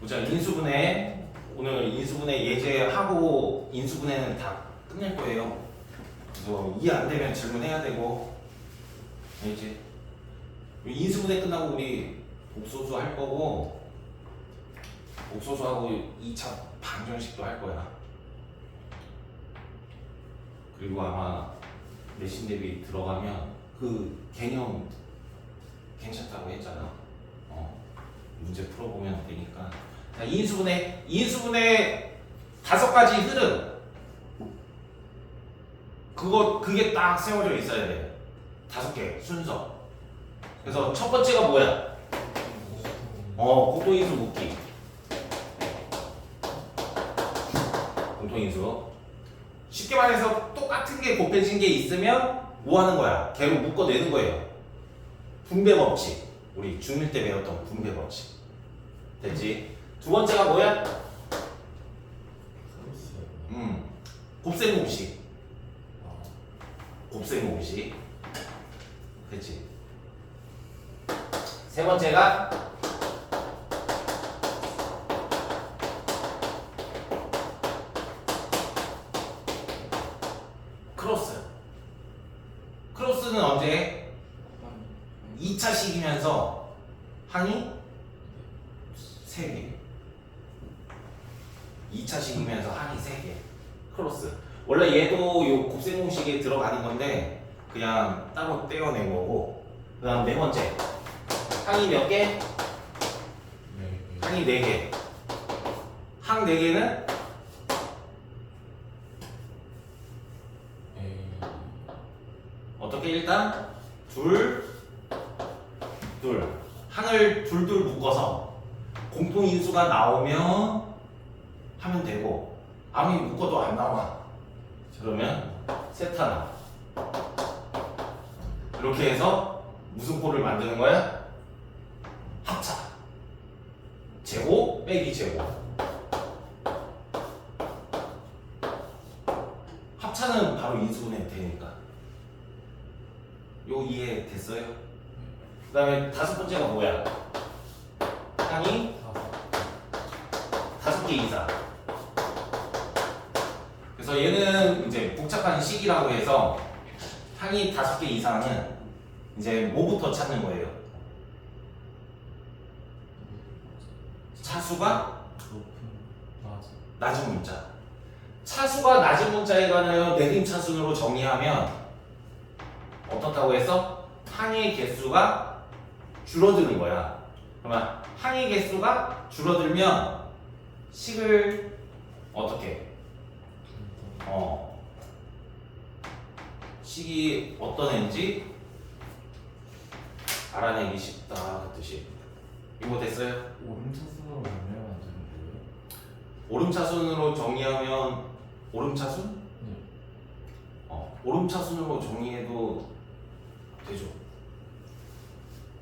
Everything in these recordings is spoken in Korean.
보자 인수분해 오늘 인수분해 예제하고 인수분해는 다 끝낼 거예요. 그래서 이해 안 되면 질문해야 되고 알지? 인수분해 끝나고 우리 복소수 할 거고 복소수하고 2차 방정식도 할 거야. 그리고 아마 내신 대비 들어가면 그 개념 괜찮다고 했잖아. 어, 문제 풀어보면 되니까. 자, 인수분해, 인수분해 다섯 가지 흐름. 그거 그게 딱 세워져 있어야 돼. 다섯 개 순서. 그래서 첫 번째가 뭐야? 어, 공통인수 묶기. 공통인수. 쉽게 말해서 똑같은 게 곱해진 게 있으면 뭐 하는 거야? 걔로 묶어내는 거예요. 분배 법칙. 우리 중1 때 배웠던 분배 법칙. 됐지? 두 번째가 뭐야? 음, 곱셈 공식. 곱셈 공식. 됐지? 세 번째가 크로스. 크로스는 언제? 2차식이면서 항이 3개. 2차 식이면서 항이 3개. 크로스. 원래 얘도 요 곱셈 공식에 들어가는 건데 그냥 따로 떼어낸 거고. 그 다음 네 번째. 항이 몇 개? 항이 4개. 항 4개는 어떻게 일단 둘, 둘 항을 둘둘 묶어서 공통 인수가 나오면 하면 되고 아무리 묶어도 안 나와 그러면 셋 하나 이렇게 해서 무슨 꼴을 만드는 거야? 합차 제곱 빼기 제곱 합차는 바로 인수분해 되니까 요 이해 됐어요? 그 다음에 다섯 번째가 뭐야? 항이 다섯 개 이상. 그래서 얘는 이제 복잡한 식이라고 해서 항이 다섯 개 이상은 이제 뭐부터 찾는 거예요? 차수가 낮은 문자. 차수가 낮은 문자에 관하여 내림 차순으로 정리하면 어떻다고 해서 항의 개수가 줄어드는 거야. 그러면 항의 개수가 줄어들면 식을 어떻게? 어 식이 어떤 애인지 알아내기 쉽다 그 뜻이. 이거 됐어요? 오른쪽으로 변하면 안 되는 거예요? 오름차순으로 정리하면 오름차순? 네. 어, 오름차순으로 정리해도 되죠.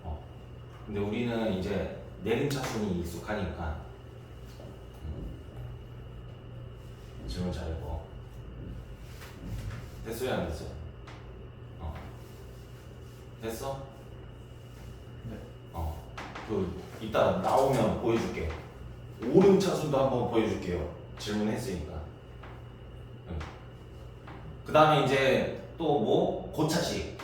어. 근데 우리는 이제 내림차순이 익숙하니까 음. 질문 잘했고 됐어요 안 됐어요? 어. 됐어? 네. 어. 그 이따 나오면 보여줄게. 오름차순도 한번 보여줄게요. 질문했으니까. 그 다음에 이제 또 뭐 고차식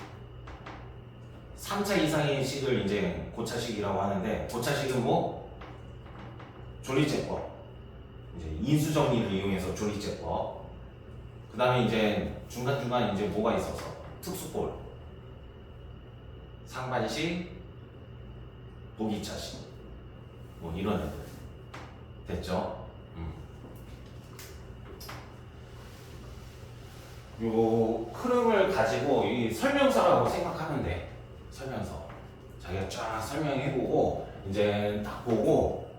3차 이상의 식을 이제 고차식이라고 하는데 고차식은 뭐 조리제법 이제 인수정리를 이용해서 조리제법 그 다음에 이제 중간중간 이제 뭐가 있어서 특수볼 상반식 보기차식 뭐 이런 애들 됐죠? 음. 요 흐름을 가지고 이 설명서라고 생각하면 돼. 설명서. 자기가 쫙 설명해보고 이제 딱 보고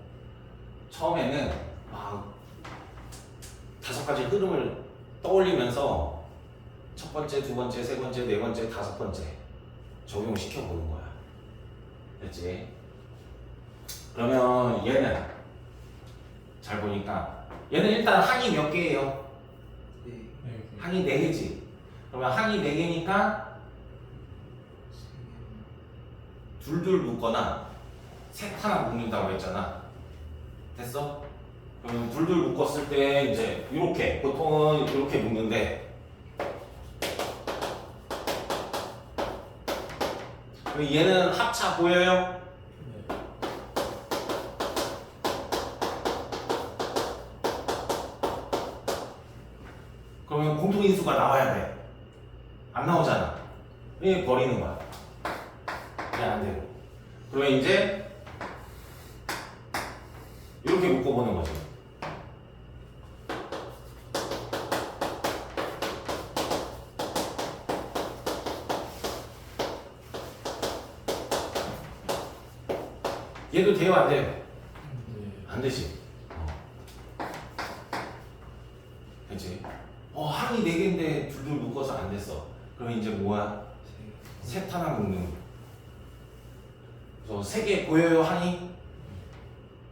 처음에는 막 다섯 가지 흐름을 떠올리면서 첫 번째, 두 번째, 세 번째, 네 번째, 다섯 번째 적용을 시켜 보는 거야. 됐지? 그러면 얘는 잘 보니까 얘는 일단 항이 몇 개예요? 네. 항이 4개지. 그러면 항이 4개니까 둘둘 묶거나 셋 하나 묶는다고 했잖아. 됐어? 그러면 둘둘 묶었을 때 이제 이렇게 보통은 이렇게 묶는데 그럼 얘는 합차 보여요? 네. 그러면 공통인수가 나와야 돼. 안 나오잖아. 이 버리는 거야. 그냥 안 되고. 그러면 이제 이렇게 묶어보는 거지. 얘도 돼요, 안 돼요? 네. 안 되지. 어. 그치? 어, 항이 네 개인데 둘둘 묶어서 안 됐어. 그러면 이제 뭐야? 세. 셋 하나 묶는 거. 그래서 세개 보여요, 항이?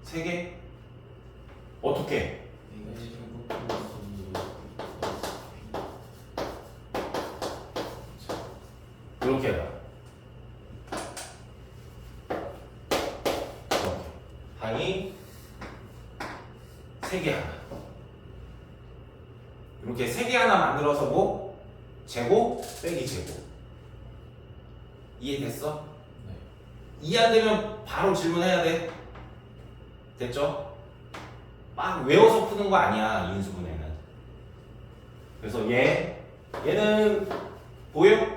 세 개? 어떻게? A 제곱 플러스 이렇게 해봐. 이렇게. 항이 세 개 하나. 이렇게 세 개 하나 만들어서 뭐? 제곱 빼기 제곱. 이해됐어? 네. 이해 안 되면 바로 질문해야 돼. 됐죠? 막 외워서 푸는 거 아니야, 인수분해는. 그래서 얘, 얘는 보여?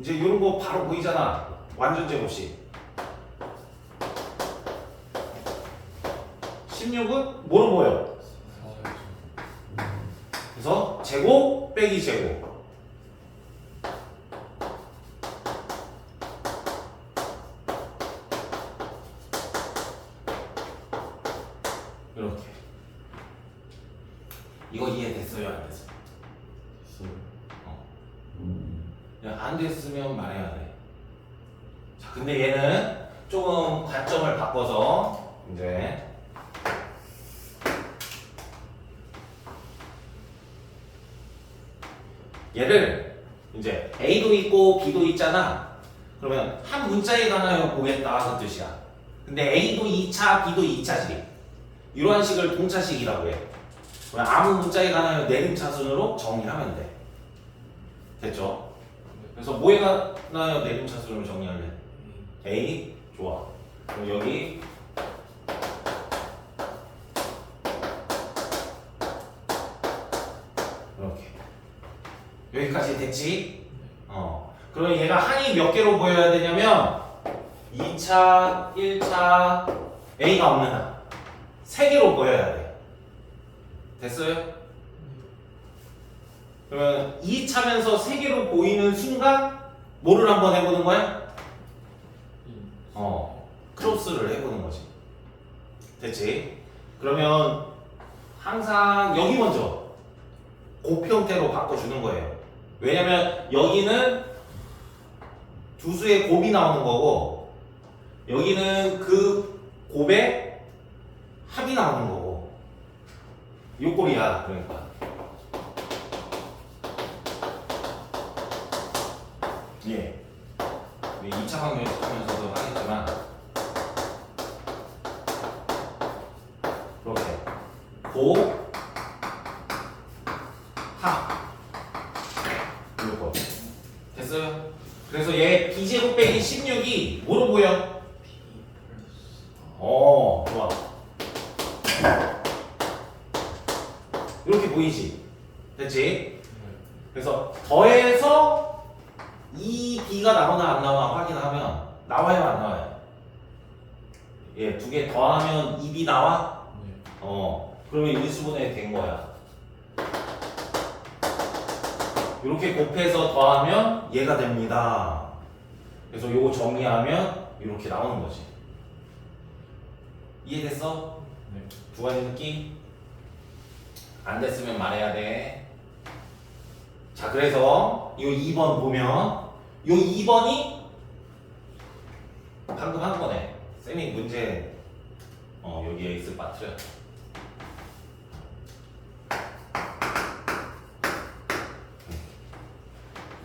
이제 이런 거 바로 보이잖아. 완전 제곱식. 16은 뭐로 보여? 그래서 제곱 빼기 제곱. 이렇게. 이거 이해됐어요? 안 됐어요? 제곱. 그냥 안 됐으면 말해야 돼. 자, 근데 얘는 조금 관점을 바꿔서 이제 얘를 이제 A도 있고 B도 있잖아. 그러면 한 문자에 관하여 보겠다 그 뜻이야. 근데 A도 2차, B도 2차지. 이러한 식을 동차식이라고 해. 그럼 아무 문자에 관하여 내림차순으로 정의하면 돼. 됐죠? 그래서 뭐에 관하여 내림차순으로 정의할래? A 좋아. 그럼 여기 이렇게 여기까지 됐지? 어. 그러면 얘가 항이 몇 개로 보여야 되냐면 2차, 1차 A가 없는 한. 세 개로 보여야 돼. 됐어요? 그러면 2차면서 세 개로 보이는 순간 뭐를 한번 해보는 거야? 어, 크로스를 해보는 거지. 됐지? 그러면 항상 여기 먼저 곱 형태로 바꿔주는 거예요. 왜냐면 여기는 두 수의 곱이 나오는 거고 여기는 그 곱의 합이 나오는 거고. 요 꼴이야 그러니까. 예. 우리 2차 방정 하면서도 하겠지만. 이렇게. 고, 하 이거 됐어요? 그래서 얘 b제곱 빼기 16이 뭐로 보여? 어 좋아 이렇게 보이지? 됐지? 그래서 더해서 이 b가 나오나 안 나오나 확인하면 나와요 안 나와요? 예, 두 개 더하면 2b 나와? 어, 그러면 인수분해 된 거야. 이렇게 곱해서 더하면 얘가 됩니다. 그래서 정리하면 이렇게 나오는 거지. 이해됐어? 네. 두 가지 느낌? 안 됐으면 말해야 돼. 자, 그래서 요 2번 보면 요 2번이 방금 한 거네. 쌤이 문제 어, 여기에 있을 빠트려.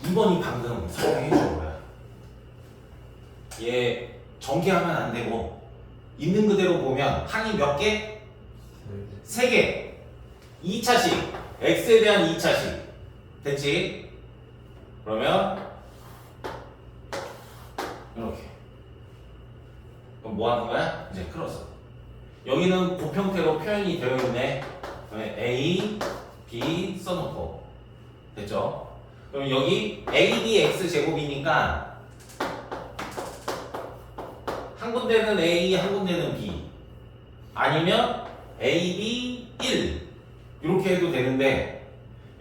이번이 방금 설명해 준 거야. 얘 전개하면 안 되고 있는 그대로 보면 항이 몇 개? 3개 2차식 x에 대한 2차식 됐지? 그러면 이렇게 그럼 뭐 하는 거야? 이제 크로스 여기는 곱형태로 표현이 되어 있네 a, b 써놓고 됐죠? 그럼 여기 a, b, x 제곱이니까 한 군데는 a, 한 군데는 b 아니면 a, b, 1 이렇게 해도 되는데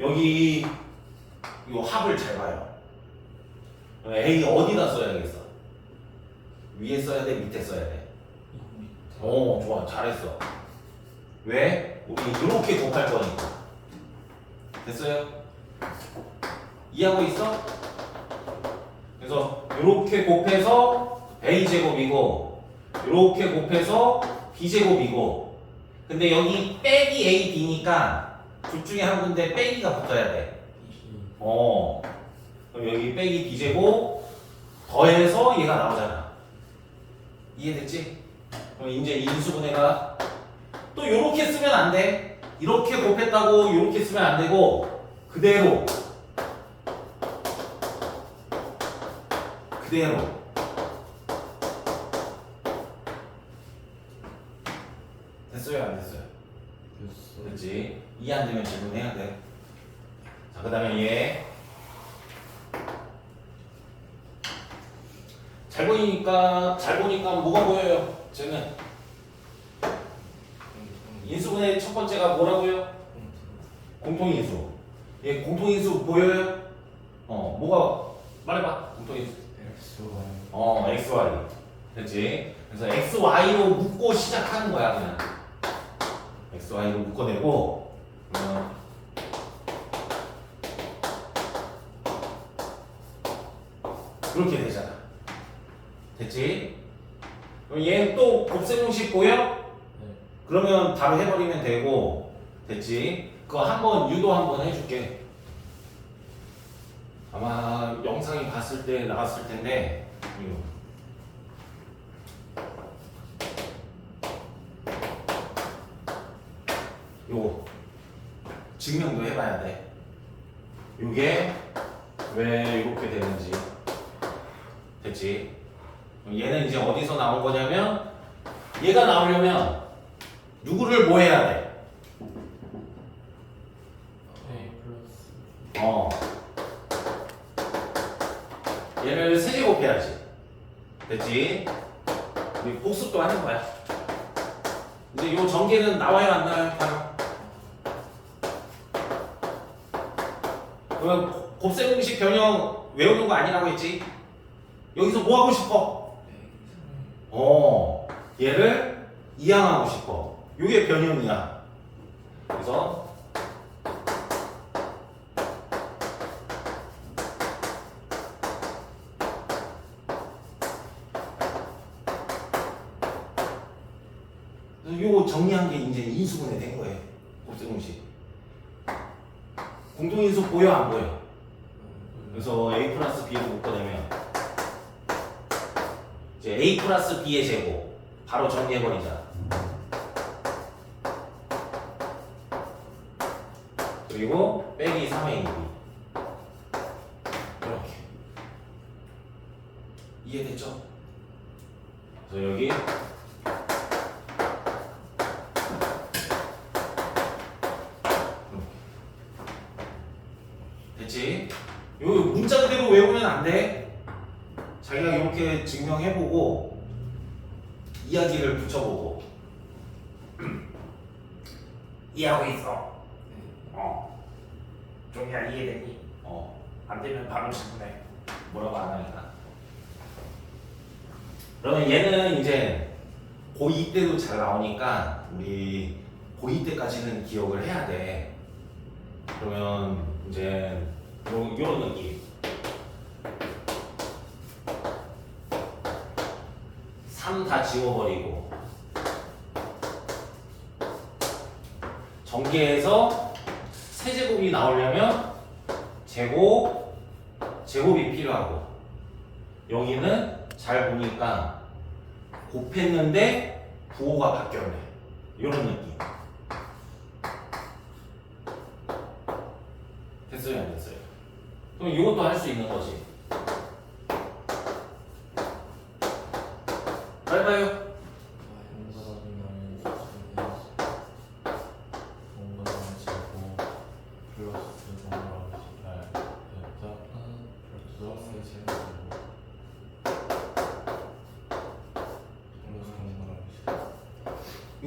여기 이 합을 잘 봐요 a 어디다 써야겠어? 위에 써야 돼? 밑에 써야 돼? 오 좋아 잘했어 왜? 우리 이렇게 곱할 거니까 됐어요? 이해하고 있어? 그래서 이렇게 곱해서 a제곱이고 이렇게 곱해서 b제곱이고 근데 여기 빼기 a, b니까 둘 중에 한 군데 빼기가 붙어야 돼 이. 어. 그럼 여기 빼기 b제곱 더해서 얘가 나오잖아. 이해됐지? 그럼 이제 인수분해가 또 이렇게 쓰면 안 돼. 이렇게 곱했다고 이렇게 쓰면 안 되고 그대로 그대로 됐어요 안 됐어요? 됐어. 그렇지 되면 질문해야 돼. 자 그 다음에 얘. 잘 보이니까 잘 보니까 뭐가 보여요? 쟤는 인수분해 첫 번째가 뭐라고요? 공통인수. 얘 공통인수 보여요? 어 뭐가 말해봐 공통인수. X Y. 어 x y. 그렇지? 그래서 x y로 묶고 시작하는 거야 그냥. x y로 묶어내고 그러면 그렇게 되잖아. 됐지? 그럼 얘는 또 곱셈형식 보여? 네. 그러면 바로 해버리면 되고 됐지? 그거 한번 유도 한번 해줄게. 아마 영상이 봤을 때 나왔을 텐데 이거. 증명도 해봐야 돼. 요게 왜 이렇게 되는지 됐지? 얘는 이제 어디서 나온 거냐면 얘가 나오려면 누구를 뭐 해야 돼? 플러스. 어. 얘를 세제곱해야지. 됐지? 우리 복습도 하는 거야. 이제 요 전개는 나와요, 안 나와요? 바로. 그러면 곱- 곱셈 공식 변형 외우는 거 아니라고 했지? 여기서 뭐 하고 싶어? 어, 얘를 이항하고 싶어. 요게 변형이야. 그래서 요 정리한 게 이제 인수분해 된 거예요. 곱셈 공식. 공동인수 보여 안 보여? 그래서 a 플러스 b에서 묶어내면 이제 a 플러스 b의 제곱 바로 정리해버리자. 그리고 빼기 3a b 이렇게 이해됐죠? 그래서 여기 됐지? 요 문자 그대로 외우면 안 돼. 자기가 이렇게 증명해보고 이야기를 붙여보고 이해하고 있어. 어. 종이야 이해되니? 어. 안 되면 바로 질문해. 뭐라고 안 하니까. 그러면 얘는 이제 고2 때도 잘 나오니까 우리 고2 때까지는 기억을 해야 돼. 그러면 이제 요, 요런 느낌. 3 다 지워버리고 전개해서 세제곱이 나오려면 제곱 제곱이 필요하고 여기는 잘 보니까 곱했는데 구호가 바뀌었네. 이런 느낌. 됐어요, 안 됐어요? 그럼 이것도 할 수 있는 거지.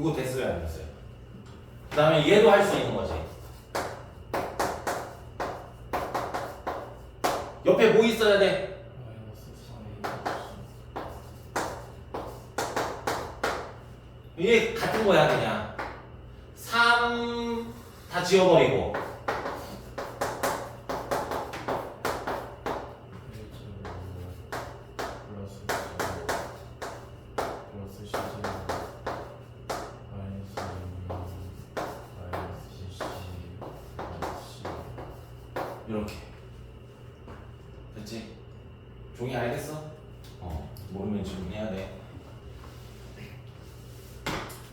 이거 됐어요, 안 됐어요? 그 다음에 얘도 할 수 있는 거지. 옆에 뭐 있어야 돼? 마이너스 3이 이게 같은 거야, 그냥. 3 다 지워버리고. 플러스 플러스 시 마이너스 마이너스 시 마이너스 이렇게. 됐지? 종이 알겠어? 어, 모르면 질문해야 돼.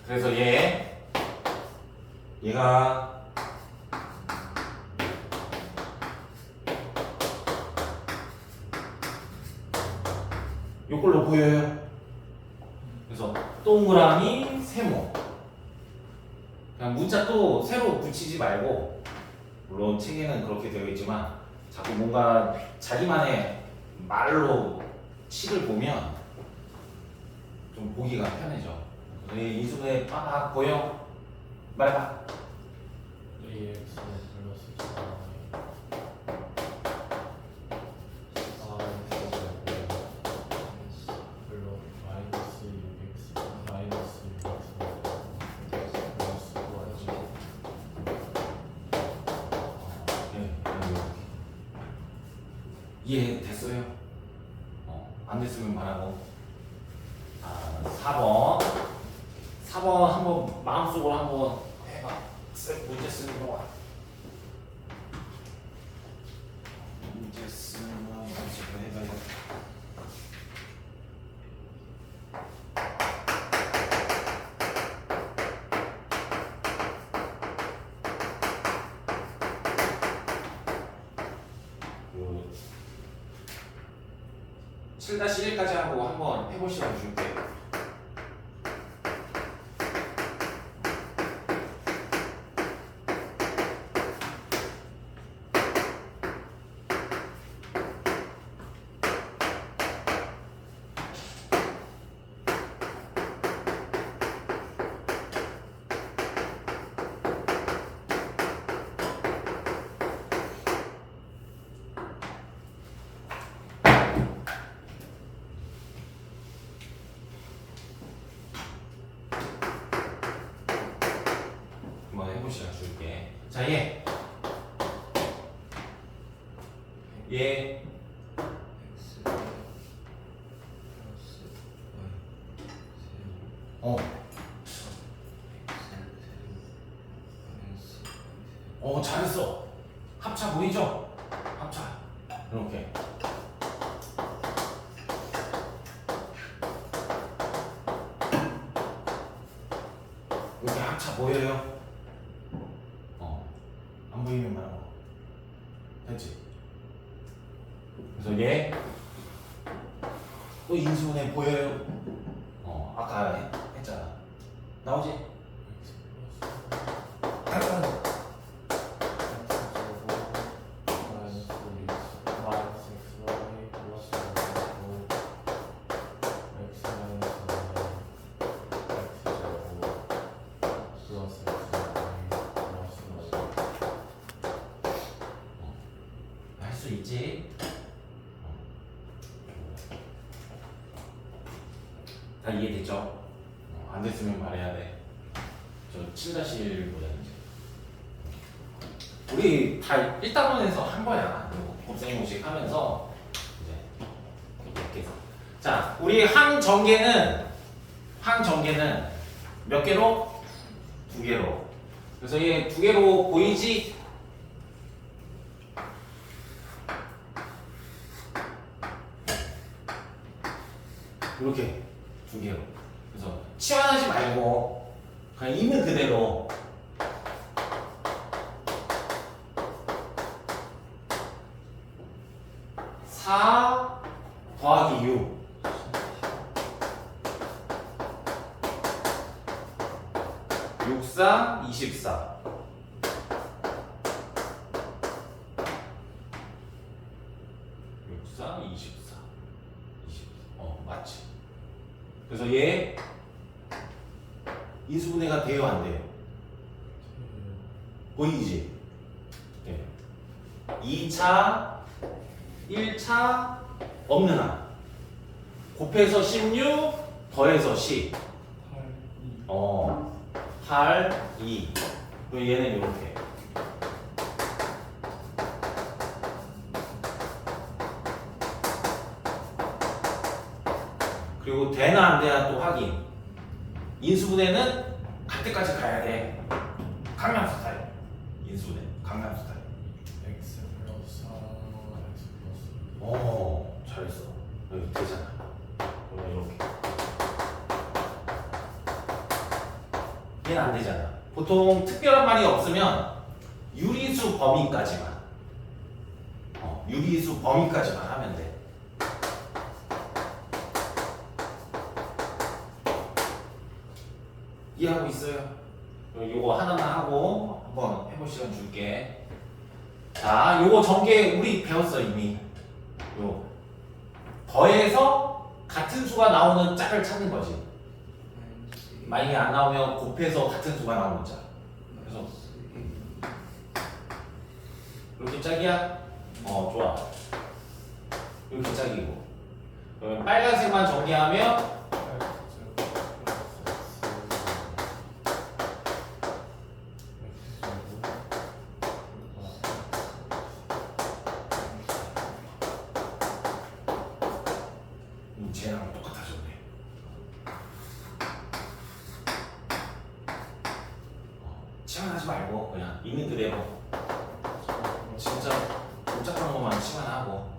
그래서 얘, 얘가 요걸로 보여요. 그래서 동그라미 세모. 그냥 문자 또 새로 붙이지 말고 물론 책에는 그렇게 되어 있지만 자꾸 뭔가 자기만의 말로 식을 보면 좀 보기가 편해져. 이 이수에 빠박 보여? 3x 플러스 4y 7-1까지 하고 한번 해볼 시간 줄게. 한 시간 줄게. 자, 얘. 얘. x 플러스 y 어. x 마이너스 어, 잘했어. 합차 보이죠? 합차. 이렇게. 이렇게 합차 보여요? 어. 안 보이면 말하고. 됐지? 그래서 얘. 또 인수분해 보여요? 어, 아까 했, 했잖아. 나오지? 100개. 자, 우리 항 전개는 항 전개는 몇 개로? 두 개로. 그래서 얘 두 개로 보이지? 이렇게 두 개로. 그래서 치환하지 말고 그냥 있는 그대로 24. 24. 어, 맞지. 그래서 얘 인수분해가 돼요, 안 돼요? 보이지? 네. 2차, 1차 없는 한. 곱해서 16, 더해서 10. 8, 2. 어, 8, 2. 그리고 얘는 이렇게. 그리고 되나 안 되나 또 확인. 인수분해는 갈 때까지 가야 돼. 강남 스타일. 인수분해. 강남 스타일. x 플러스 4 x 플러스 오, 잘했어. 여기 되잖아. 이렇게. 얘는 안 되잖아. 보통 특별한 말이 없으면 유리수 범위까지만. 어, 유리수 범위까지만 하면 돼. 이해하고 있어요? 요거 하나만 하고 한번 해볼 시간 줄게. 자, 요거 전개 우리 배웠어 이미. 요 더해서 같은 수가 나오는 짝을 찾는 거지. 만약에 안 나오면 곱해서 같은 수가 나오는 짝. 그래서 이렇게 짝이야? 어 좋아. 이렇게 짝이고. 빨간색만 정리하면 음, 쟤랑 똑같아졌네. 어, 치환하지 말고 그냥 있는 그대로 진짜 복잡한 것만 치환하고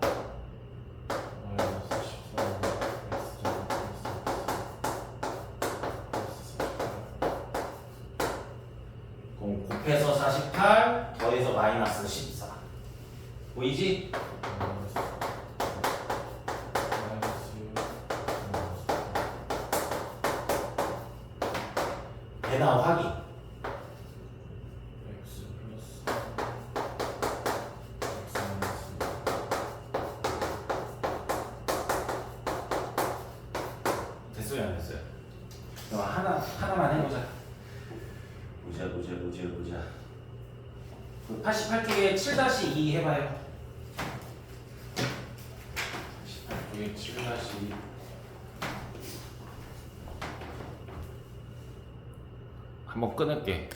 그럼 곱해서 48 더해서 마이너스 14 보이지?